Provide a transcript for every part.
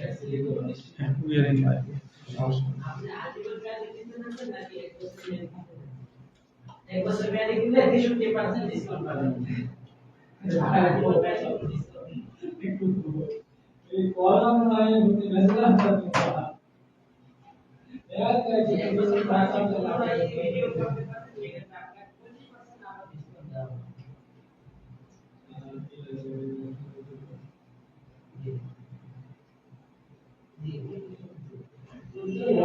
হ্যাঁ we are in live সমস্যা নেই। এক বছর মেয়াদে কিনলে তেষট্টি পার্সেন্ট ডিসকাউন্ট পাবেন এই কলম নাই হতে মেজলা এক বছর টাকা ভিডিও করতে পারবেন এখানে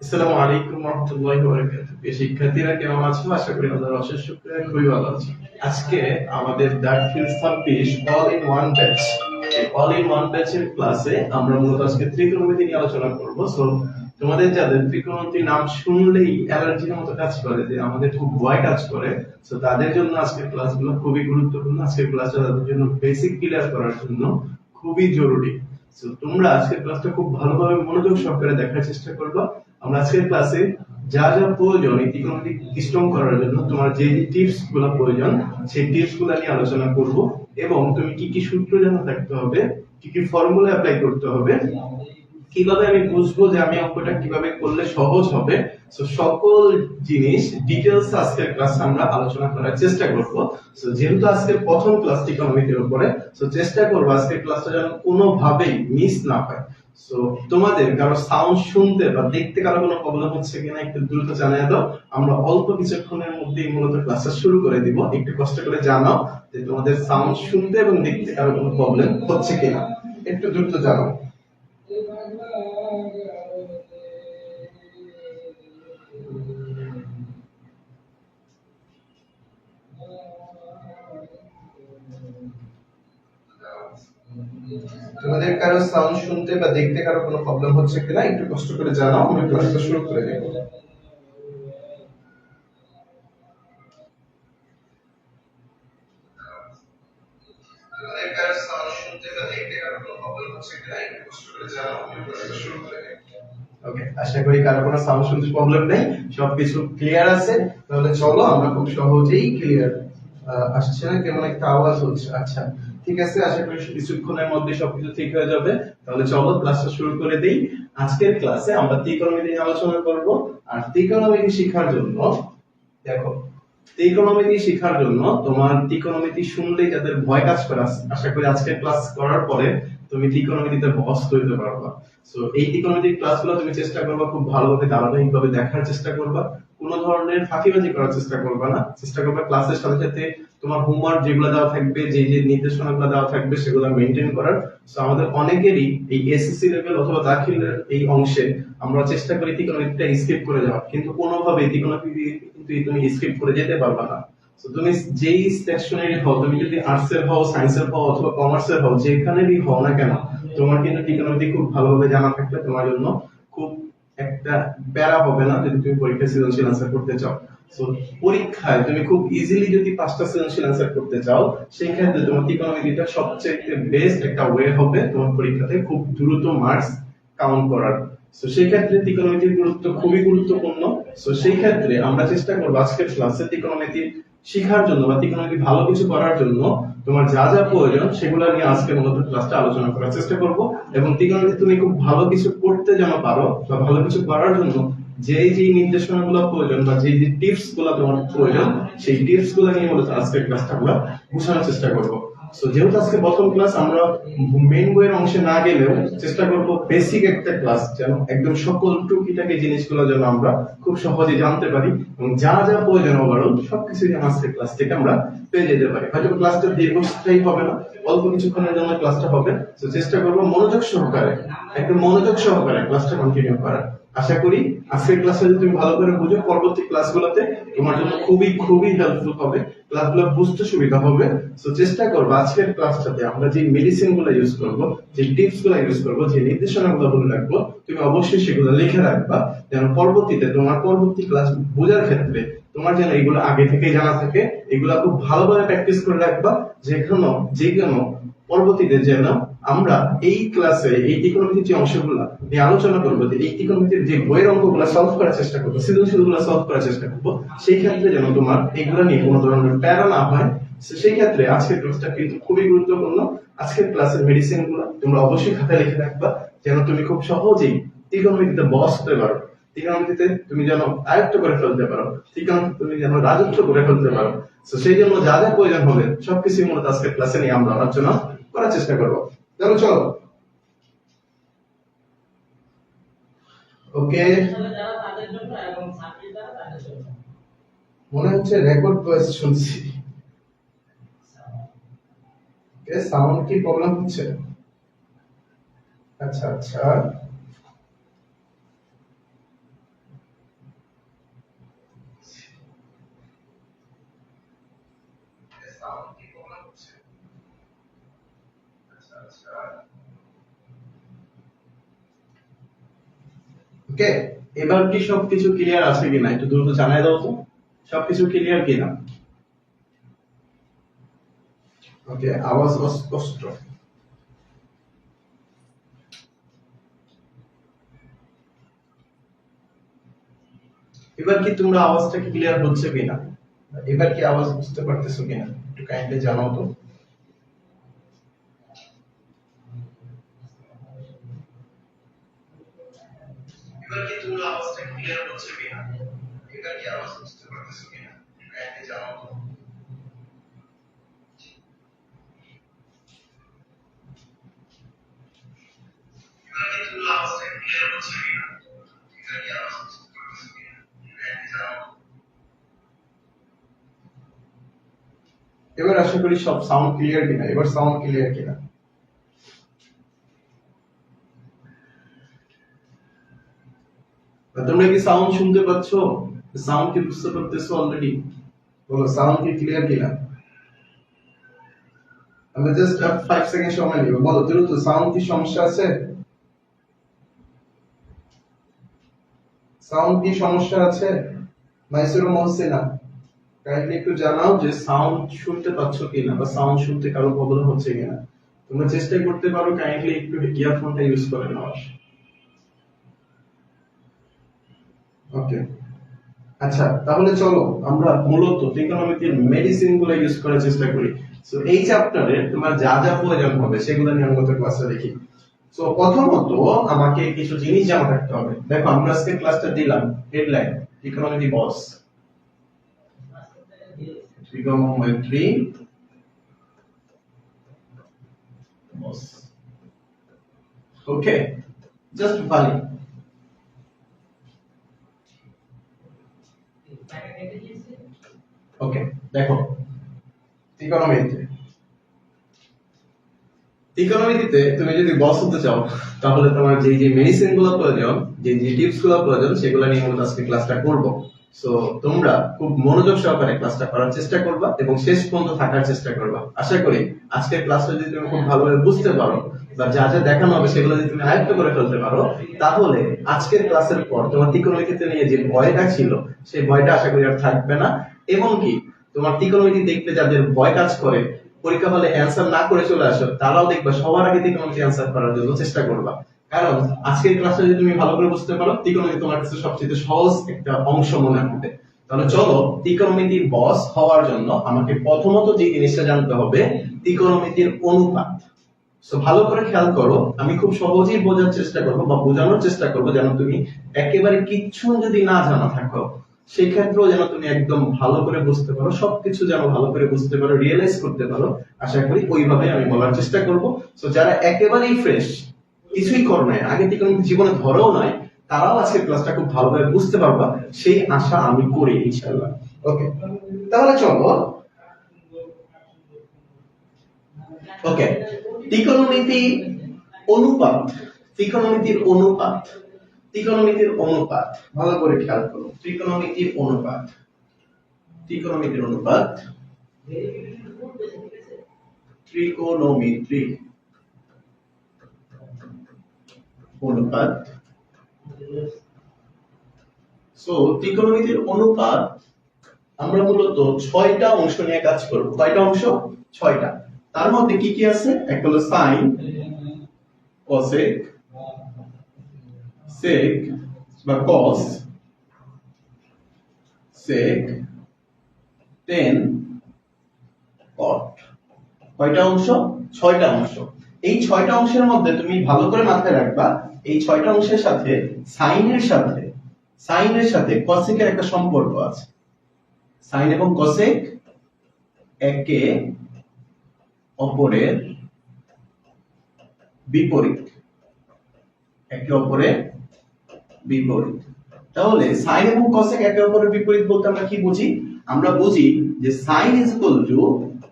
আসসালামু আলাইকুম রহমতুল্লাহি ওয়া প্রিয় শিক্ষার্থীরা, কেমন আছো আশা করি আল্লাহর অশেষ শুকরিয়া, খুবই ভালো আছো। আজকে আমাদের Dakhil 26 all in one batch all in one ব্যাচের ক্লাসে আমরা মূলত আজকে ত্রিকোণমিতি নিয়ে আলোচনা করব। সো তোমাদের যাদের ত্রিকোণমিতি নাম শুনলেই অ্যালার্জির মতো কাজ করে, যে আমাদের খুব ভয় কাজ করে সো তাদের জন্য আজকের ক্লাসগুলো খুবই গুরুত্বপূর্ণ। আজকের ক্লাসটা তাদের জন্য বেসিক ক্লিয়ার করার জন্য খুবই জরুরি। সো তোমরা আজকের ক্লাসটা খুব ভালোভাবে মনোযোগ সহকারে দেখার চেষ্টা করবা। আমরা আজকের ক্লাসে যা যা প্রয়োজন এই ত্রিকোণমিতি স্ট্রং করার জন্য তোমার যে টিপসগুলো প্রয়োজন, সেই টিপসগুলো নিয়ে আলোচনা করব। এবং তুমি কি কি সূত্র জানা থাকতে হবে? কি কি ফর্মুলা অ্যাপ্লাই করতে হবে? কীভাবে আমি বুঝব যে আমি অঙ্কটা কীভাবে করলে সহজ হবে? সো সকল জিনিস ডিটেলস আজকের ক্লাসে আমরা আলোচনা করার চেষ্টা করব। সো যেহেতু আজকের প্রথম ক্লাস ইকোনমিকের উপরে সো চেষ্টা করব আজকের ক্লাসটা যেন কোনোভাবেই মিস না হয়। সো তোমাদের কারও সাউন্ড শুনতে বা দেখতে কারও কোনো প্রবলেম হচ্ছে কিনা একটু দ্রুত জানিয়ে দাও। আমরা অল্প কিছুক্ষণের মধ্যেই মূলত ক্লাসটা শুরু করে দিব। একটু কষ্ট করে জানাও যে তোমাদের সাউন্ড শুনতে এবং দেখতে কারও কোনো প্রবলেম হচ্ছে কিনা। একটু দ্রুত জানাও। তোমাদের কারও সাউন্ড শুনতে বা দেখতে কারও কোনো প্রবলেম হচ্ছে কিনা একটু কষ্ট করে জানাও, আমি ক্লাসটা শুরু করে দেব। আশা করি কারও কোনো সাউন্ড শুনতে প্রবলেম নেই, সবকিছু ক্লিয়ার আছে, তাহলে চলো আমরা খুব সহজেই ক্লিয়ার আসছে না কেমন একটা আওয়াজ হচ্ছে। আচ্ছা ঠিক আছে, আশা করি কিছুক্ষণের মধ্যে সবকিছু ঠিক হয়ে যাবে। তাহলে চলো, ক্লাসটা শুরু করে দেই। আজকের ক্লাসে আমরা ত্রিকোণমিতি নিয়ে আলোচনা করব। আর ত্রিকোণমিতি শেখার জন্য, দেখো, ত্রিকোণমিতি শেখার জন্য তোমার ত্রিকোণমিতি শুনলেই যাদের ভয় কাজ করে আশা করি আজকের ক্লাস করার পরে তুমি ত্রিকোণমিতিতে বস্ত হইতে পারবা। সো এই ত্রিকোণমিতির ক্লাসগুলো তুমি চেষ্টা করবা, খুব ভালোভাবে ধারাবাহিকভাবে দেখার চেষ্টা করবা। কোনো ধরনের ফাঁকিবাজি করার চেষ্টা করবা না। চেষ্টা করবা ক্লাসের সাথে সাথে তোমার হোমওয়ার্ক যেগুলো দেওয়া থাকবে, যে যে নির্দেশনাগুলো দেওয়া থাকবে সেগুলো মেনটেন করার। সো আমাদের অনেকেরই এই এসএসসি লেভেল অথবা দাখিলের এই অংশে আমরা চেষ্টা করি ত্রিকোণমিতিটা স্কিপ করে যাওয়া কিন্তু কোনোভাবে কিন্তু তুমি স্কিপ করে যেতে পারবা না। তুমি যেই সেকশনেরই হও, তুমি যদি আর্টস এর হও সায়েন্স এর হও অথবা কমার্স এর হও, যেখানেরই হও না কেন, তোমার কিন্তু ত্রিকোণমিতি খুব ভালোভাবে জানা থাকলে তোমার জন্য। খুব একটা প্যারা হবে না যদি তুমি পরীক্ষা সৃজনশীল আনসার করতে চাও। সো পরীক্ষায় তুমি খুব ইজিলি যদি পাঁচটা সৃজনশীল আনসার করতে চাও, সেই ক্ষেত্রে তোমার ত্রিকোণমিতিটা সবচেয়ে বেস্ট একটা ওয়ে হবে তোমার পরীক্ষাতে খুব দ্রুত মার্কস কাউন্ট করার। সো সেই ক্ষেত্রে ত্রিকোণমিতির গুরুত্ব খুবই গুরুত্বপূর্ণ। সো সেই ক্ষেত্রে আমরা চেষ্টা করব আজকের ক্লাসে ত্রিকোণমিতি শেখার জন্য বা ত্রিকোণমিতি ভালো কিছু করার জন্য তোমার যা যা প্রয়োজন সেগুলো নিয়ে আজকে মূলত ক্লাসটা আলোচনা করার চেষ্টা করব। এবং ত্রিকোণমিতি তুমি খুব ভালো কিছু করতে যেন পারো বা ভালো কিছু করার জন্য যেই যেই নির্দেশনাগুলো প্রয়োজন বা যেই যে টিপসগুলো তোমার প্রয়োজন, সেই টিপসগুলো নিয়ে মূলত আজকের ক্লাসটা আমরা বোঝানোর চেষ্টা করব। সো যেহেতু আজকে প্রথম ক্লাস আমরা মেইন বইয়ের অংশে না গেলেও চেষ্টা করব বেসিক একটা ক্লাস যেন একদম সকল টুকিটাকি জিনিসগুলো যেন আমরা খুব সহজে জানতে পারি এবং যা যা প্রয়োজন ওভারঅল সবকিছু যেন আজকের ক্লাস থেকে আমরা পেয়ে যেতে পারি। হয়তো ক্লাসটা দীর্ঘস্থায়ী হবে না, অল্প কিছুক্ষণের জন্য ক্লাসটা হবে। তো চেষ্টা করব মনোযোগ সহকারে, একদম মনোযোগ সহকারে ক্লাসটা কন্টিনিউ করার। আশা করি আজকের ক্লাসটা যদি তুমি ভালো করে বুঝো, পরবর্তী ক্লাসগুলোতে তোমার জন্য খুবই খুবই হেল্পফুল হবে। ক্লাসগুলো বুঝতে সুবিধা হবে। সো চেষ্টা করব আজকের ক্লাসটাতে আমরা যে মেডিসিনগুলো ইউজ করব, যে টিপসগুলো ইউজ করব, যে নির্দেশনা গুলো বলে রাখব, তুমি অবশ্যই সেগুলো লিখে রাখবা, যেন পরবর্তীতে তোমার পরবর্তী ক্লাস বোঝার ক্ষেত্রে তোমার যেন এগুলো আগে থেকে জানা থাকে। এগুলো খুব ভালোভাবে প্র্যাকটিস করে রাখবা। যেখানে যে কোনো পরবর্তীতে যেন আমরা এই ক্লাসে এই ত্রিকোণমিতির যে অংশগুলো নিয়ে আলোচনা করব এই ত্রিকোণমিতির যে বইয়ের অঙ্কগুলো সলভ করার চেষ্টা করব সৃজনশীল সলভ করার চেষ্টা করব, সেই ক্ষেত্রে যেন তোমার এগুলো নিয়ে কোনো ধরনের প্যারা না হয়। সেই ক্ষেত্রে আজকের ক্লাসটা কিন্তু খুবই গুরুত্বপূর্ণ। আজকের ক্লাসের মেডিসিনগুলো তোমরা অবশ্যই খাতায় লিখে রাখবা, যেন তুমি খুব সহজেই ত্রিকোণমিতিতে বস হতে পারো। ত্রিকোণমিতিতে তুমি যেন আয়ত্ত করে ফেলতে পারো। ত্রিকোণমিতি তুমি যেন রাজত্ব করে ফেলতে পারো। সেই জন্য যা যা প্রয়োজন হবে সবকিছু মূলত আজকের ক্লাসে নিয়ে আমরা আলোচনা করার চেষ্টা করব। চলো চলো। ওকে। মনে হচ্ছে রেকর্ড ভয়েস শুনছি। সাউন্ড কি প্রবলেম হচ্ছে? আচ্ছা আচ্ছা সাউন্ড কি প্রবলেম হচ্ছে আচ্ছা আচ্ছা ওকে এবার কি সবকিছু ক্লিয়ার আছে কিনা? একটু দ্রুত জানাই দাও তো। সবকিছু ক্লিয়ার কিনা? ওকে আওয়াজ অস্পষ্ট এবার কি তোমরা আওয়াজটা কি ক্লিয়ার হচ্ছে কিনা? এবার কি আওয়াজ বুঝতে পারতেছো কিনা? একটু কাইন্ডলি জানাও তো এবার কি তোমরা আওয়াজটা ক্লিয়ার হচ্ছে কিনা এবার কি আওয়াজ বুঝতে পারতেছো কিনা কাইন্ডলি জানাও তো এবার কি তোমরা আওয়াজটা ক্লিয়ার হচ্ছে কিনা এবার কি আওয়াজ বুঝতে পারতেছো কিনা কাইন্ডলি জানাও তো এবার আশা করি সব সাউন্ড ক্লিয়ার কিনা, এবার সাউন্ড ক্লিয়ার কিনা। তোমরা কি সাউন্ড শুনতে পাচ্ছ? সাউন্ড কি বুঝতে পারতেছো অলরেডি বলো সাউন্ড কি ক্লিয়ার কিনা? আমরা জাস্ট ফাইভ সেকেন্ড সময় নিব। বলো সাউন্ড কি সমস্যা আছে? সাউন্ড কি সমস্যা আছে? মাইসুর মহসিনা। কাইন্ডলি একটু জানাও যে সাউন্ড শুনতে পাচ্ছ কিনা বা সাউন্ড শুনতে কারও প্রবলেম হচ্ছে কিনা। তোমরা চেষ্টা করতে পারো কাইন্ডলি একটু ইয়ারফোনটা ইউজ করে নেওয়ার ওকে আচ্ছা তাহলে চলো, আমরা মূলত ত্রিকোণমিতির মেডিসিনগুলো ইউজ করার চেষ্টা করি। সো এই চ্যাপ্টারে তোমার যা যা প্রয়োজন হবে সেগুলো নিয়ে আমরা ক্লাসে দেখি। সো প্রথমত আমাকে কিছু জিনিস জানা থাকতে হবে। দেখো, আমরা আজকে ক্লাসটা দিলাম হেডলাইন ত্রিকোণমিতি বস trigonometry. Okay, just দিয়েছে ওকে দেখো ত্রিকোণমিতিতে ত্রিকোণমিতিতে তুমি যদি বস হতে চাও, তাহলে তোমার যে যে মেডিসিনগুলো প্রয়োজন যে যে টিপসগুলো প্রয়োজন, সেগুলো নিয়ে মূলত আজকে ক্লাসটা করব। সো তোমরা খুব মনোযোগ সহকারে ক্লাসটা করার চেষ্টা করবা এবং শেষ পর্যন্ত থাকার চেষ্টা করবা। আশা করি আজকের ক্লাসটা যদি তুমি খুব ভালোভাবে বুঝতে পারো বা যা যা দেখানো হবে সেগুলো যদি তুমি আয়ত্ত করে ফেলতে পারো, তাহলে আজকের ক্লাসের পর তোমার ত্রিকোণমিতিতে নিয়ে যে ভয়টা ছিল, সেই ভয়টা আশা করি আর থাকবে না। এবং কি, তোমার ত্রিকোণমিতি দেখতে যাদের ভয় কাজ করে, পরীক্ষা হলে অ্যান্সার না করে চলে আসো, তারাও দেখবা সবার আগে ত্রিকোণমিতি অ্যান্সার করার জন্য চেষ্টা করবা। কারণ আজকের ক্লাসে যদি তুমি ভালো করে বুঝতে পারো, ত্রিকোণমিতি তোমার কাছে সবচেয়ে সহজ একটা অংশ মনে হবে। তাহলে চলো, ত্রিকোণমিতির বস হওয়ার জন্য আমাকে প্রথমত যে জিনিসটা জানতে হবে, ত্রিকোণমিতির অনুপাত। তো ভালো করে খেয়াল করো, আমি খুব সহজেই বোঝার চেষ্টা করব বা বোঝানোর চেষ্টা করব যেন তুমি একেবারে কিচ্ছু যদি না জানা থাকো, সেক্ষেত্রেও যেন তুমি একদম ভালো করে বুঝতে পারো, সবকিছু যেন ভালো করে বুঝতে পারো রিয়েলাইজ করতে পারো। আশা করি ওইভাবে আমি বলার চেষ্টা করব। তো যারা একেবারেই ফ্রেশ কিছুই করো নাই। আগে থেকে কোনো জীবনে ধরেও নাই। তারাও আজকের ক্লাসটা খুব ভালোভাবে বুঝতে পারবা। সেই আশা আমি করি, ইনশাআল্লাহ। ওকে তাহলে চলো। ওকে ত্রিকোণমিতি অনুপাত। ত্রিকোণমিতির অনুপাত। ত্রিকোণমিতির অনুপাত। ভালো করে খেয়াল করো। ত্রিকোণমিতির অনুপাত। ত্রিকোণমিতির অনুপাত। ত্রিকোণমিতি। অনুপাত। সো ত্রিকোণমিতির অনুপাত আমরা মূলত ছয়টা অংশ নিয়ে কাজ করব। কয়টা অংশ? ছয়টা। তার মধ্যে কি কি আছে? একটা হলো সাইন কসেক সেক বা কস সেক টেন কট কয়টা অংশ? ছয়টা অংশ। এই ছয়টা অংশের মধ্যে তুমি ভালো করে মাথায় রাখবা, এই ছয়টা অংশের সাথে সাইনের সাথে সাইনের সাথে কসেকের একটা সম্পর্ক আছে। সাইন এবং কসেক একে অপরের বিপরীত। একে অপরের বিপরীত। তাহলে সাইন এবং কসেক একে অপরের বিপরীত বলতে আমরা কি বুঝি? আমরা বুঝি যে সাইন ইজ ইকুয়াল টু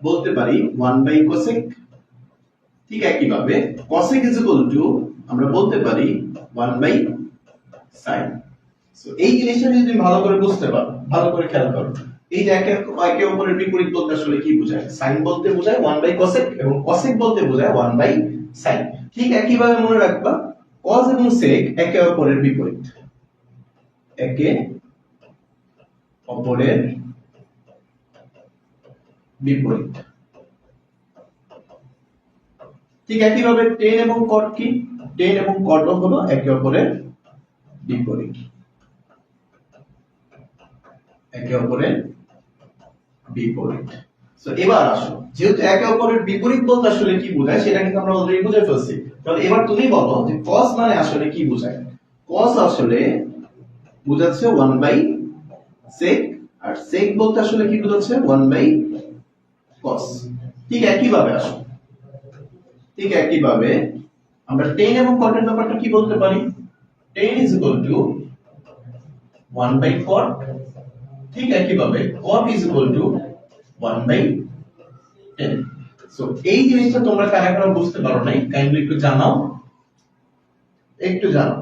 বলতে পারি 1 বাই কোসেক ঠিক একইভাবে cosec ইজ ইকুয়াল টু আমরা বলতে পারি 1 বাই sin. সো এই জিনিসটা যদি ভালো করে বুঝতে পারো, ভালো করে খেয়াল করো। এই যে একে একে অপরের বিপরীত বলতে আসলে কি বোঝায়? sin বলতে বোঝায় 1 বাই cosec এবং cosec বলতে বোঝায় 1 বাই sin ঠিক একইভাবে মনে রাখবা, cos এবং sec একে অপরের বিপরীত। একে অপরের বিপরীত। ঠিক একই একইভাবে টেন এবং কট কি? টেন এবং কট হলো একে অপরের বিপরীত। একে অপরের বিপরীত। তো এবার আসো। যেহেতু একে অপরের বিপরীত বলতে আসলে কি বোঝায়, সেটা কিন্তু আমরা অলরেডি বুঝে ফেলছি। তাহলে এবার তুমি বলো যে cos মানে আসলে কি বোঝায়? cos আসলে বোঝাচ্ছে 1 বাই sec, আর sec বলতে আসলে কি বোঝাচ্ছে? 1 বাই cos ঠিক একইভাবে আসো। ঠিক একইভাবে আমরা টেন এবং কটের ব্যাপারটা কি বলতে পারি? Tan is equal to one by cot ঠিক একইভাবে cot is equal to one by tan so এই জিনিসটা তোমরা কারা কারা বুঝতে পারো নাই কাইন্ডলি একটু জানাও। একটু জানাও।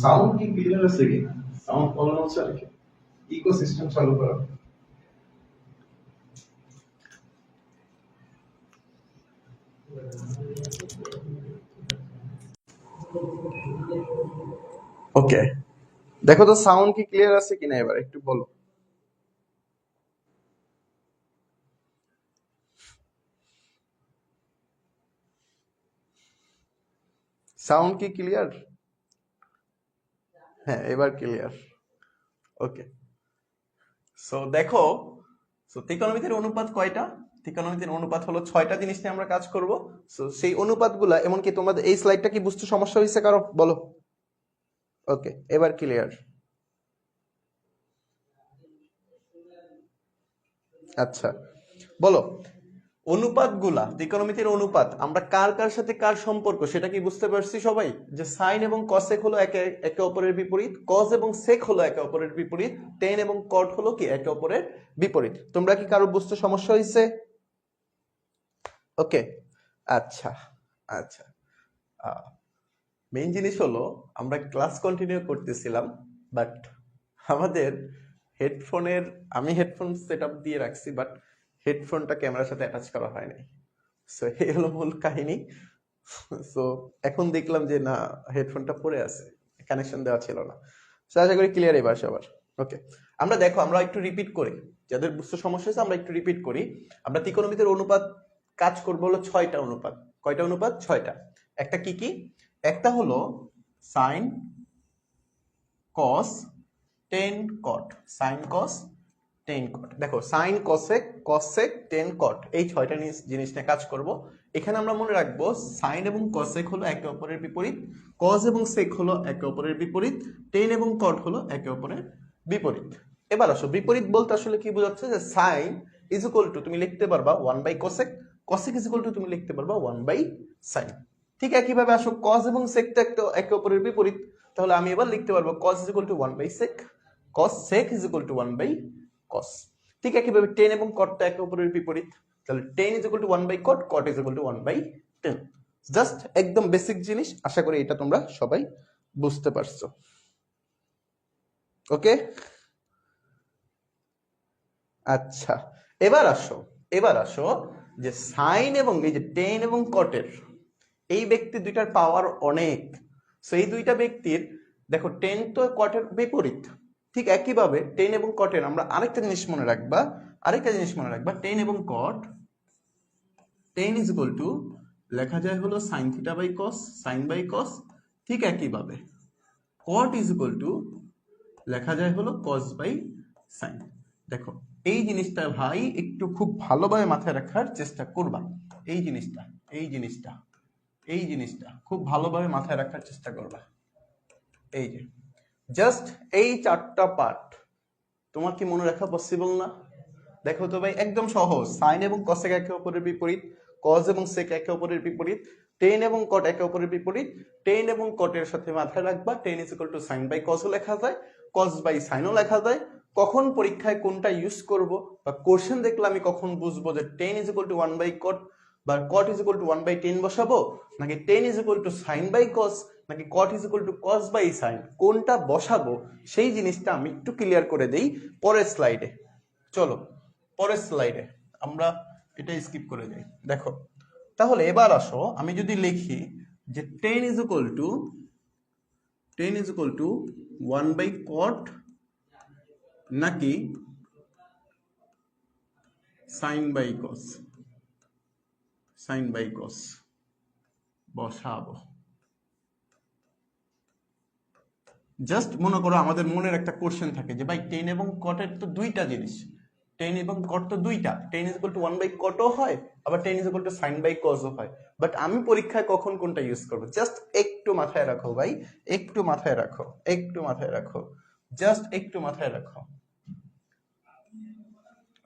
সাউন্ড কি ক্লিয়ার আছে কি? সাউন্ড প্রবলেম হচ্ছে আর কি। ইকোসিস্টেম চালু করা। ওকে দেখো তো সাউন্ড কি ক্লিয়ার আছে কিনা এবার? একটু বলো। সাউন্ড কি ক্লিয়ার হ্যাঁ এবার ক্লিয়ার ওকে সো দেখো সো ত্রিকোণমিতির অনুপাত কয়টা? ত্রিকোণমিতির অনুপাত হলো ছয়টা জিনিস নিয়ে আমরা কাজ করব। সো সেই অনুপাতগুলা, এমনকি তোমাদের এই স্লাইডটা কি বুঝতে সমস্যা হয়েছে কারও? বলো। ওকে এবার ক্লিয়ার আচ্ছা বলো। অনুপাতগুলা ত্রিকোণমিতির অনুপাত, আমরা কার কার সাথে কার সম্পর্ক, সেটা কি বুঝতে পারছি সবাই? যে সাইন এবং কসেক হলো একে একে অপরের বিপরীত কস এবং সেক হলো একে অপরের বিপরীত টেন এবং কট হলো কি একে অপরের বিপরীত। তোমরা কি কারও বুঝতে সমস্যা হয়েছে ওকে আচ্ছা আচ্ছা মেইন জিনিস হলো, আমরা ক্লাস কন্টিনিউ করতেছিলাম বাট আমাদের হেডফোনের আমি হেডফোন সেট দিয়ে রাখছি বাট হেডফোনটা ক্যামেরার সাথে অ্যাটাচ করা হয় নাই। সো এই হলো মূল কাহিনী। সো এখন দেখলাম যে, না, হেডফোনটা পড়ে আছে কানেকশন দেওয়া ছিল না। সো আশা করি ক্লিয়ার এবার সবার। ওকে আমরা দেখো, আমরা একটু রিপিট করি। যাদের বুঝতে সমস্যা হয়েছে, আমরা একটু রিপিট করি। আমরা ত্রিকোণমিতির অনুপাত কাজ করব হলো ছয়টা অনুপাত। কয়টা অনুপাত? ছয়টা। একটা কি কি? একটা হলো sine cos tan cot sine cos tan cot দেখো sine cosec cosec tan cot এই ছয়টা জিনিস- নিয়ে কাজ করব। এখানে আমরা মনে রাখব সাইন এবং কসেক হলো একে অপরের বিপরীত কস এবং সেক হলো একে অপরের বিপরীত টেন এবং কট হলো একে অপরের বিপরীত। এবার আসো, বিপরীত বলতে আসলে কি বোঝাচ্ছে যে সাইন ইজ ইকুয়াল টু তুমি লিখতে পারবা one by cosec cosec is equal to তুমি লিখতে পারবা ওয়ান বাই সাইন ঠিক একইভাবে আসো কস এবং সেক তো একটা একে অপরের বিপরীত, তাহলে আমি এবার লিখতে পারব cos is equal to one by sec cos sec is equal to one by cos ঠিক একইভাবে টেন এবং কটটা একে অপরের বিপরীত। তাহলে tan is equal to one by cot cot is to one by tan just একদম বেসিক জিনিস, আশা করি এটা তোমরা সবাই বুঝতে পারছ। ওকে আচ্ছা এবার আসো এবার আসো যে সাইন এবং এই যে টেন এবং কটের এই ব্যক্তি দুইটার পাওয়ার অনেক। সেই দুইটা ব্যক্তির, দেখো টেন তো কটের বিপরীত। ঠিক একইভাবে টেন এবং কটের আমরা আরেকটা জিনিস মনে রাখবা, আরেকটা জিনিস মনে রাখবা টেন এবং cot tan is equal to লেখা যায় হলো sine theta by cos sine by cos ঠিক একইভাবে। কট ইজ ইকুয়াল টু লেখা যায় হলো কস বাই সাইন দেখো, এই জিনিসটা ভাই একটু খুব ভালোভাবে মাথায় রাখার চেষ্টা করবা। এই জিনিসটা এই জিনিসটা এই জিনিসটা খুব ভালোভাবে মাথায় রাখার চেষ্টা করবা। এই যে। জাস্ট এই চারটা পার্ট তোমার কি মনে রাখা পসিবল না? দেখো তো ভাই, একদম সহজ। সাইন এবং কসেক একে অপরের বিপরীত কজ এবং সেক একে অপরের বিপরীত টেন এবং কট একে অপরের বিপরীত টেন এবং কটের সাথে মাথায় রাখবা tan is equal to sine by কসও লেখা যায় কজ বাই সাইনও লেখা যায়। কখন পরীক্ষায় কোনটা ইউজ করব বা কোশ্চেন দেখলে আমি কখন বুঝব যে tan is equal to one by cot বা cot is equal to one by tan বসাবো? নাকি tan is equal to sine by cos নাকি cot is equal to cos by sine কোনটা বসাবো? সেই জিনিসটা আমি একটু ক্লিয়ার করে দেই পরের স্লাইডে চলো, পরের স্লাইডে আমরা এটা স্কিপ করে যাই। দেখো, তাহলে এবার আসো, আমি যদি লিখি যে tan is equal to tan is equal to one by cot নাকি sine by cos sine by cos বসাবো জাস্ট মনে করো আমাদের মনের একটা কোশ্চেন থাকে যে, ভাই টেন এবং কটের তো দুইটা জিনিস। টেন এবং কট তো দুইটা। Tan is to one by কটও হয়, আবার tan is to sine by কসও হয়। বাট আমি পরীক্ষায় কখন কোনটা ইউজ করব? জাস্ট একটু মাথায় রাখো ভাই, একটু মাথায় রাখো, একটু মাথায় রাখো। জাস্ট একটু মাথায় রাখো।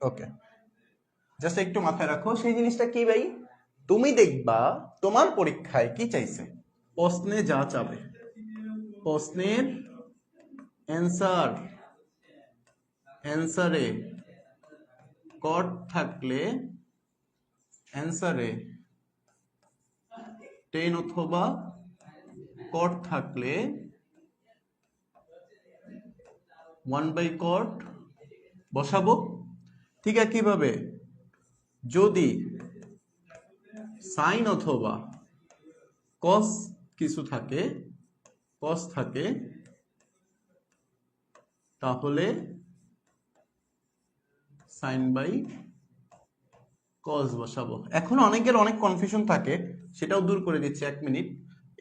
ওকে জাস্ট একটু মাথায় রাখো। সেই জিনিসটা কি ভাই? তুমি দেখবা তোমার পরীক্ষায় কি চাইছে? প্রশ্নে যা চাবে। প্রশ্নের অ্যান্সার অ্যান্সারে কট থাকলে অ্যান্সারে টেন অথবা কট থাকলে ওয়ান বাই কট বসাবো। ঠিক একইভাবে যদি সাইন অথবা কস কিছু থাকে, কস থাকে, তাহলে সাইন বাই কস বসাবো। এখন অনেকের অনেক কনফিউশন থাকে, সেটাও দূর করে দিচ্ছি এক মিনিট।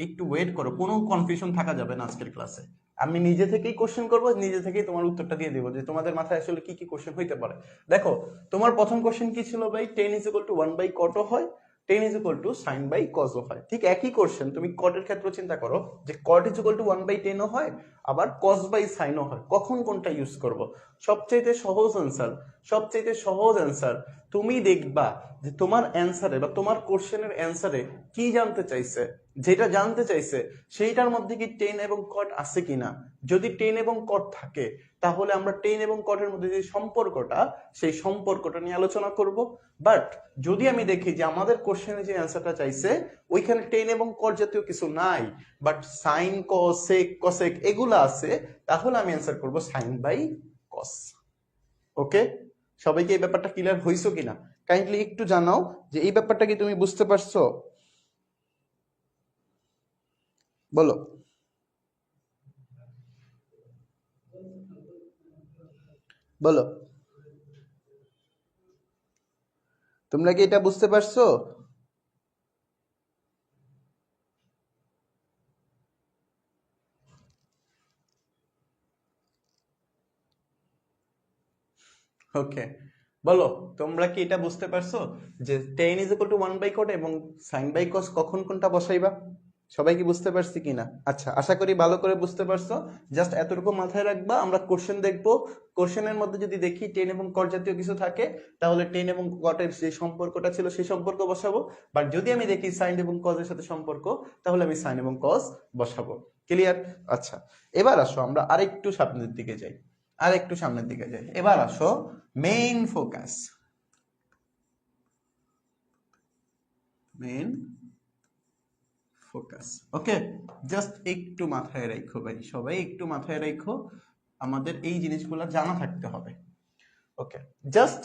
একটু ওয়েট করো, কোনো কনফিউশন থাকা যাবে না আজকের ক্লাসে আমি নিজে থেকেই কোশ্চেন করব, নিজে থেকেই তোমার উত্তরটা দিয়ে দেবো যে তোমাদের মাথায় আসলে কি কি কোশ্চেন হইতে পারে। দেখো, তোমার প্রথম কোশ্চেন কি ছিল ভাই? Tan is equal to one by কটও হয়? Tan is equal to sine by কজও হয় ঠিক একই কোশ্চেন তুমি কটের ক্ষেত্রে চিন্তা করো যে cot is equal to one by টেনও হয়, আবার কজ বাই সাইনও হয়। কখন কোনটা ইউজ করব? সবচাইতে সহজ অ্যান্সার সবচাইতে সহজ অ্যান্সার তুমি দেখবা যে তোমার অ্যান্সারে বা তোমার কোশ্চেনের অ্যান্সারে কি জানতে চাইছে? যেটা জানতে চাইছে, সেইটার মধ্যে কি টেন এবং কট আছে কিনা? যদি টেন এবং কট থাকে, তাহলে আমরা টেন এবং কটের মধ্যে যে সম্পর্কটা, সেই সম্পর্কটা নিয়ে আলোচনা করব। বাট যদি আমি দেখি যে আমাদের কোশ্চেনে যে অ্যান্সারটা চাইছে, ওইখানে টেন এবং কট জাতীয় কিছু নাই বাট সাইন কসেক কসেক এগুলো আছে, তাহলে আমি অ্যান্সার করব সাইন বাই কস ওকে সবাইকে এই ব্যাপারটা ক্লিয়ার হয়েছো কিনা? কাইন্ডলি একটু জানাও যে এই ব্যাপারটা কি তুমি বুঝতে পারছ? বলো। বলো। তোমরা কি এটা বুঝতে পারছ? ওকে বলো, তোমরা কি এটা বুঝতে পারছ? যে tan is equal to one by cot এবং সাইন বাই কস কখন কোনটা বসাইবা? সবাই কি বুঝতে পারছি কিনা? আচ্ছা আশা করি ভালো করে বুঝতে পারছ। জাস্ট এতটুকু মাথায় রাখবা, আমরা কোশ্চেন দেখব। কোশ্চেনের মধ্যে যদি দেখি টেন এবং কট জাতীয় কিছু থাকে, তাহলে টেন এবং কটের যে সম্পর্কটা ছিল, সেই সম্পর্ক বসাবো। বাট যদি আমি দেখি সাইন এবং কজের সাথে সম্পর্ক, তাহলে আমি সাইন এবং কজ বসাবো। ক্লিয়ার আচ্ছা এবার আসো, আমরা আরেকটু সামনের দিকে যাই। আরেকটু সামনের দিকে যাই। এবার আসো main focus main focus okay just একটু মাথায় রাখো ভাই, সবাই একটু মাথায় রাখো আমাদের এই জিনিসগুলো জানা থাকতে হবে। ওকে জাস্ট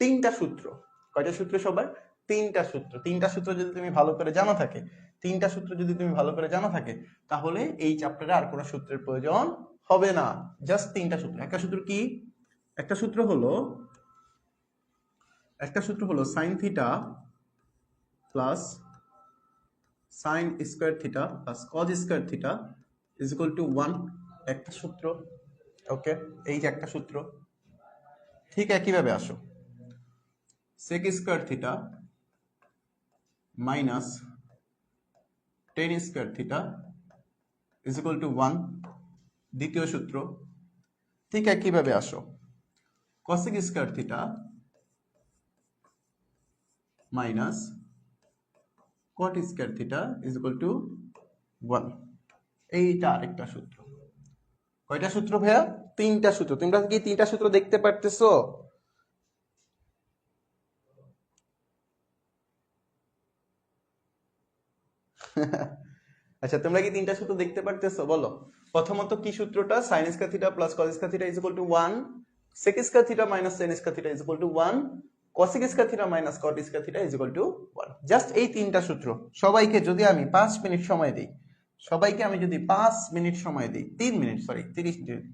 তিনটা সূত্র। কয়টা সূত্র সবার? তিনটা সূত্র। তিনটা সূত্র যদি তুমি ভালো করে জানা থাকে, তিনটা সূত্র যদি তুমি ভালো করে জানা থাকে, তাহলে এই চ্যাপ্টারে আর কোনো সূত্রের প্রয়োজন হবে না। জাস্ট তিনটা সূত্র। একটা সূত্র কি? একটা সূত্র হলো, একটা সূত্র হলো sine theta plus sine square theta plus cos square theta is equal to one একটা সূত্র। ওকে এই যে একটা সূত্র। ঠিক একইভাবে আসো। Sec square theta minus tan square theta is equal to one দ্বিতীয় সূত্র। ঠিক একইভাবে আসো। Cosec square theta minus cot square theta is equal to one এইটা আরেকটা সূত্র। কয়টা সূত্র ভাইয়া? তিনটা সূত্র। তোমরা কি তিনটা সূত্র দেখতে পারতেছো? আচ্ছা তোমরা কি তিনটা সূত্র দেখতে পারতেছো? বলো। প্রথমত কি সূত্রটা? Sine square theta plus cos square theta is equal to 1 sec square theta minus sine square theta is equal to 1 cosec square theta minus cot square theta is equal to 1 just এই তিনটা সূত্র। সবাইকে যদি আমি 5 minute সময় দিই, সবাইকে আমি যদি 5 মিনিট সময় দিই 3 minute sorry 30 minute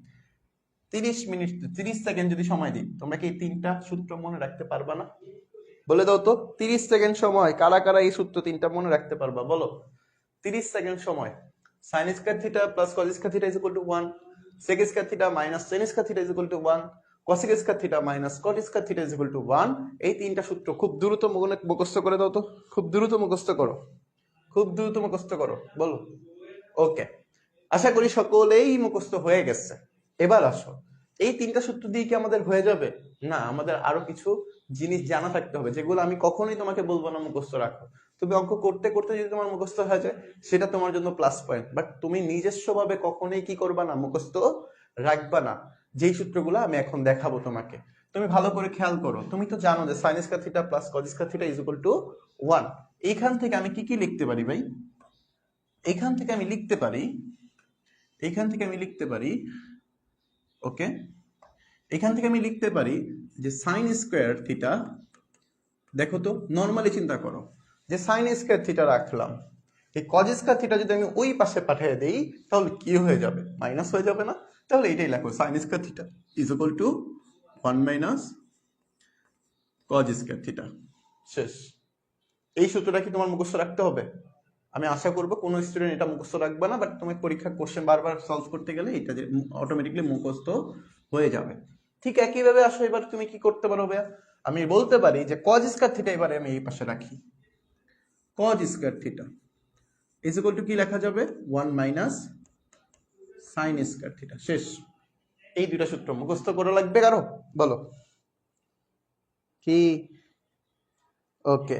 30 minute 30 second যদি সময় দিই, তোমরা কি এই তিনটা সূত্র মনে রাখতে পারবা না? বলে দাও তো 30 সেকেন্ড সময়, কারা কারা এই সূত্র তিনটা মনে রাখতে পারবা? বলো। 30 সেকেন্ড সময়। Sin square theta plus cos square theta is equal to 1 sec square theta minus sin square theta is equal to 1 cosec square theta minus cot square theta is equal to 1 এই তিনটা সূত্র খুব দ্রুত মুখস্থ করে দাও তো। খুব দ্রুত মুখস্থ করো। খুব দ্রুত মুখস্থ করো। বলো। ওকে। আশা করি সকলেই মুখস্থ হয়ে গেছে। এবার আসো। এই তিনটা সূত্র দিয়ে কি আমাদের হয়ে যাবে? না, আমাদের আরও কিছু জিনিস জানা থাকতে হবে, যেগুলো আমি কখনোই তোমাকে বলব না মুখস্থ রাখো। তুমি অঙ্ক করতে করতে যদি তোমার মুখস্থ হয়ে যায়, সেটা তোমার জন্য প্লাস পয়েন্ট বাট তুমি নিজস্ব ভাবে কখনোই কি করবা না, মুখস্থ রাখবা না। যেই সূত্রগুলো আমি এখন দেখাবো তোমাকে। তুমি ভালো করে খেয়াল করো। তুমি তো জানো যে sine square theta plus cos square theta is equal to 1 এইখান থেকে আমি কি কি লিখতে পারি ভাই? এইখান থেকে আমি লিখতে পারি, এইখান থেকে আমি লিখতে পারি ওকে এখান থেকে আমি লিখতে পারি যে সাইন স্কোয়ার থিটা দেখো তো নর্মালি চিন্তা করো। যে সাইন স্কোয়ার থিটা রাখলাম, এই কজ স্কোয়ার থিটা যদি আমি ওই পাশে পাঠিয়ে দেই, তাহলে কি হয়ে যাবে? মাইনাস হয়ে যাবে না? তাহলে এটাই লেখো sine square theta is equal to one minus cos square theta শেষ। এই সূত্রটা কি তোমার মুখস্থ রাখতে হবে? আমি আশা করব কোনো স্টুডেন্ট এটা মুখস্থ রাখবে না বাট তুমি পরীক্ষার কোশ্চেন বারবার সলভ করতে গেলে এটা অটোমেটিকলি মুখস্থ হয়ে যাবে। ঠিক একইভাবে আসো এবার তুমি কি করতে পারো আমি বলতে পারি যে কজ স্কয়ার থিটা এবারে আমি এই পাশে রাখি। Cos square theta is equal to কি লেখা যাবে? One minus sine square theta শেষ। এই দুইটা সূত্র মুখস্থ করা লাগবে কারও? বলো। কি? ওকে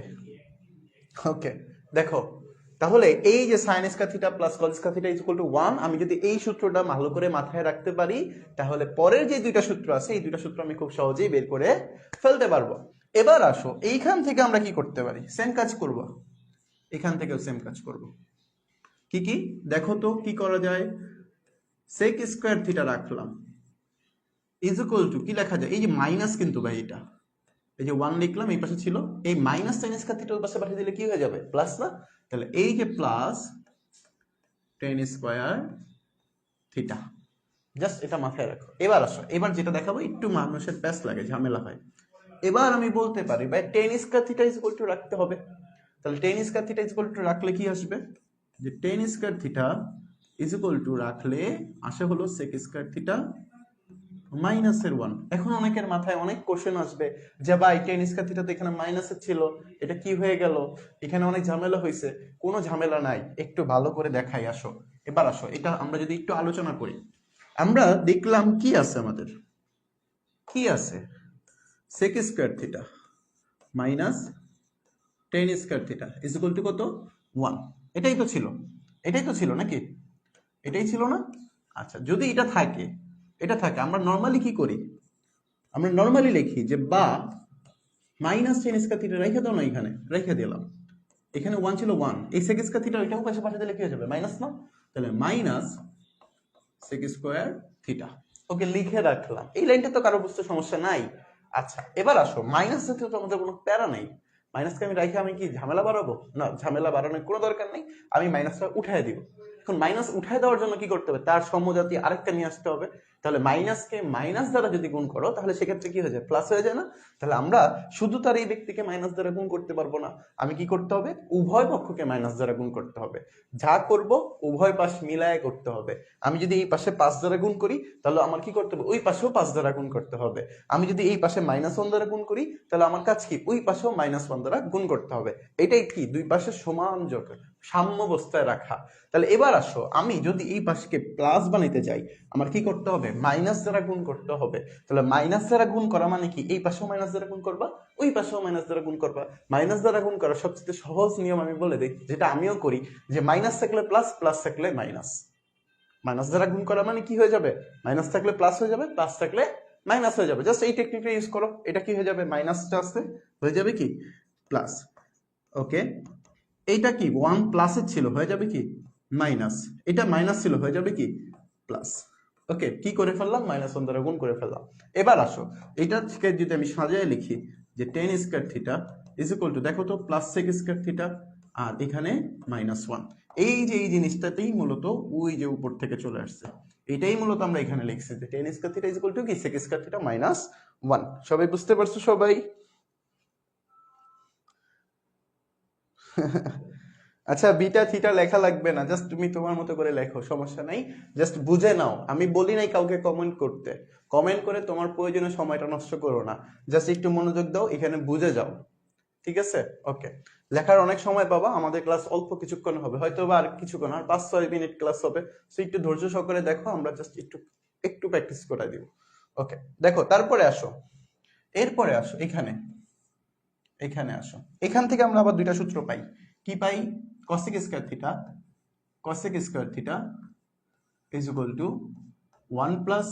ওকে দেখো, তাহলে এই যে sine square theta plus cos square theta is equal to 1 আমি যদি এই সূত্রটা ভালো করে মাথায় রাখতে পারি, তাহলে পরের যে দুইটা সূত্র আছে, এই দুইটা সূত্র আমি খুব সহজেই বের করে ফেলতে পারব। এবার আসো, এইখান থেকে আমরা কি করতে পারি? সেম কাজ করব। এখান থেকেও সেম কাজ করব। কি কি? দেখো তো কি করা যায়। সেক স্কয়ার থিটা রাখলাম। ইজ ইকুয়াল টু কি লেখা যায়? এই যে মাইনাস কিন্তু ভাই এটা। এই যে ওয়ান লিখলাম, এই পাশে ছিল। এই মাইনাস সাইন স্কয়ার থিটা ওই পাশে পাঠিয়ে দিলে কি হয়ে যাবে? প্লাস না? তাহলে এই যে plus tan square theta just এটা মাথায় রাখো। এবার আসো। এবার যেটা দেখাবো, একটু মানুষের প্যাস লাগে, ঝামেলা হয়। এবার আমি বলতে পারি, ভাই tan square theta is equal to রাখতে হবে। তাহলে tan square theta is to রাখলে কি আসবে? যে tan square theta is to রাখলে আসে হলো সেক স্কোয়ার থিটা মাইনাসের ওয়ান এখন অনেকের মাথায় অনেক কোশ্চেন আসবে যে ভাই টেন স্কোয়ার থিটা তো এখানে মাইনাসের ছিল, এটা কি হয়ে গেল? এখানে অনেক ঝামেলা হয়েছে, কোনো ঝামেলা নাই, একটু ভালো করে দেখাই, আসো। এবার আসো, এটা আমরা যদি একটু আলোচনা করি। আমরা দেখলাম কি আছে আমাদের? কি আছে? Sec square theta minus tan square theta is equal to কত? ওয়ান এটাই তো ছিল। এটাই তো ছিল নাকি? এটাই ছিল না? আচ্ছা যদি এটা থাকে এটা থাকে, আমরা নর্মালি কি করি? আমরা নর্মালি লিখি যে বা মাইনাস টেন স্কোয়ার থিটা রেখে দাও না এখানে, রেখে দিলাম। এখানে ওয়ান ছিল ওয়ান এই সেক স্কোয়ার থিটা ওইটাও পাশে পাশে দিলে কি হয়ে যাবে? মাইনাস না? তাহলে minus sec square theta okay, লিখে রাখলাম। এই লাইনটা তো কারও বুঝতে সমস্যা নাই। আচ্ছা এবার আসো। মাইনাস সাথে তো আমাদের কোনো প্যারা নেই। মাইনাসকে আমি রাখি আমি কি ঝামেলা বাড়াবো? না, ঝামেলা বাড়ানোর কোনো দরকার নেই, আমি মাইনাসটা উঠায় দিব। এখন মাইনাস উঠায় দেওয়ার জন্য কি করতে হবে? তার সমজাতি আরেকটা নিয়ে আসতে হবে। তাহলে মাইনাসকে মাইনাস দ্বারা যদি গুণ করো, তাহলে সেক্ষেত্রে কি হয়ে যায়? প্লাস হয়ে যায় না? তাহলে আমরা শুধু তার এই ব্যক্তিকে মাইনাস দ্বারা গুণ করতে পারব না। আমি কি করতে হবে? উভয় পক্ষকে মাইনাস দ্বারা গুণ করতে হবে। যা করব, উভয় পাশ মিলায় করতে হবে। আমি যদি এই পাশে পাঁচ দ্বারা গুণ করি, তাহলে আমার কি করতে হবে? ওই পাশেও পাঁচ দ্বারা গুণ করতে হবে। আমি যদি এই পাশে মাইনাস ওয়ান দ্বারা গুণ করি, তাহলে আমার কাজ কি? ওই পাশেও মাইনাস ওয়ান দ্বারা গুণ করতে হবে। এটাই কি? দুই পাশে সমান যোগ, সাম্য অবস্থায় রাখা। তাহলে এবার আসো, আমি যদি এই পাশকে প্লাস বানাইতে যাই, আমার কি করতে হবে? মাইনাস দ্বারা গুণ করতে হবে। তাহলে মাইনাস দ্বারা গুণ করা মানে কি? এই পাশেও মাইনাস দ্বারা গুণ করবা, ওই পাশেও মাইনাস দ্বারা গুণ করবা। মাইনাস দ্বারা গুণ করা সবচেয়ে সহজ নিয়ম আমি বলে দিই, যেটা আমিও করি, যে মাইনাস থাকলে প্লাস প্লাস থাকলে মাইনাস মাইনাস দ্বারা গুণ করা মানে কি হয়ে যাবে? মাইনাস থাকলে প্লাস হয়ে যাবে প্লাস থাকলে মাইনাস হয়ে যাবে। জাস্ট এই টেকনিকটা ইউজ করো, এটা কি হয়ে যাবে? মাইনাসটা আসতে হয়ে যাবে কি? প্লাস ওকে এইটা কি? ওয়ান প্লাসের ছিল, হয়ে যাবে কি? মাইনাস এটা মাইনাস ছিল, হয়ে যাবে কি? প্লাস ওকে কি করে ফেললাম? মাইনাস ওয়ান দ্বারা গুণ করে ফেললাম। এবার আসো। এটা থেকে যদি আমি সাজায় লিখি যে tan square theta is equal to দেখো তো প্লাস সেক স্কোয়ার থিটা আর এখানে মাইনাস ওয়ান এই যে এই জিনিসটাতেই মূলত ওই যে উপর থেকে চলে আসছে। এটাই মূলত আমরা এখানে লিখছি যে tan square theta is equal to কি? Sec square theta minus one সবাই বুঝতে পারছ সবাই? আচ্ছা বিটা থিটা লেখা লাগবে না। জাস্ট তুমি তোমার মতো করে লেখো, সমস্যা নাই। জাস্ট বুঝে নাও। আমি বলি নাই কাউকে কমেন্ট করতে। কমেন্ট করে তোমার প্রয়োজনীয় সময়টা নষ্ট করো না। জাস্ট একটু মনোযোগ দাও, এখানে বুঝে যাও। ঠিক আছে? ওকে লেখার অনেক সময় পাবা, আমাদের ক্লাস অল্প কিছুক্ষণ হবে। হয়তো বা আর কিছুক্ষণ, আর পাঁচ, ছয় মিনিট ক্লাস হবে। সো একটু ধৈর্য সহকারে দেখো, আমরা জাস্ট একটু একটু প্র্যাকটিস করে দিব। ওকে দেখো, তারপরে আসো। এরপরে আসো, এখানে। এখানে আসো। এখান থেকে আমরা আবার দুইটা সূত্র পাই। কি পাই? Cosec square theta cosec square theta is equal to one plus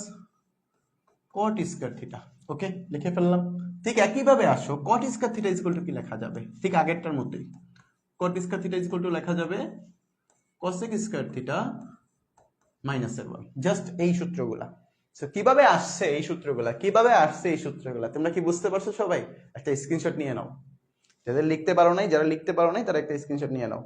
cot square theta okay লিখে ফেললাম। ঠিক একইভাবে আসো cot theta is equal to কি লেখা যাবে? ঠিক আগেরটার মতোই। cot theta is equal to লেখা যাবে cosec স্কয়ার থিটা মাইনাসের ওয়ান জাস্ট এই সূত্রগুলা। So, কীভাবে আসছে এই সূত্রগুলা? কীভাবে আসছে এই সূত্রগুলা? তোমরা কি বুঝতে পারছ সবাই? একটা স্ক্রিনশট নিয়ে নাও। যাদের লিখতে পারো নাই যারা লিখতে পারো নাই তারা একটা স্ক্রিনশট নিয়ে নাও।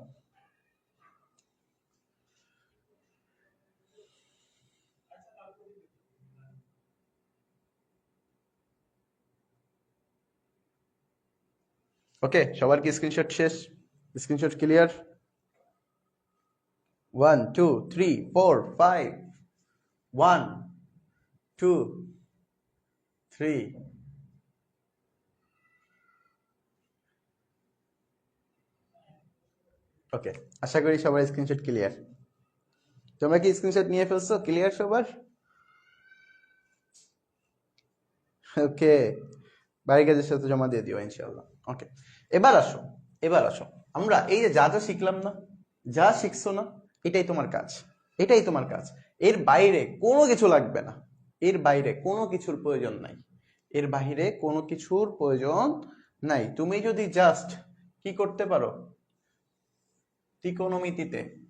ওকে সবার কি স্ক্রিনশট শেষ screenshot clear one two three four five one two three okay আশা করি সবার স্ক্রিনশট ক্লিয়ার তোমরা কি স্ক্রিনশট নিয়ে ফেলছো? ক্লিয়ার সবার? ওকে বাড়ি কাজের সাথে জমা দিয়ে দিও, ইনশাআল্লাহ। ওকে এবার আসো এবার আসো। আমরা এই যে যা যা শিখলাম না, যা শিখছো না, এটাই তোমার কাজ। এটাই তোমার কাজ। এর বাইরে কোনো কিছু লাগবে না। এর বাইরে কোনো কিছুর প্রয়োজন নাই। এর বাইরে কোনো কিছুর প্রয়োজন নাই। তুমি যদি জাস্ট কি করতে পারো? ত্রিকোণমিতিতে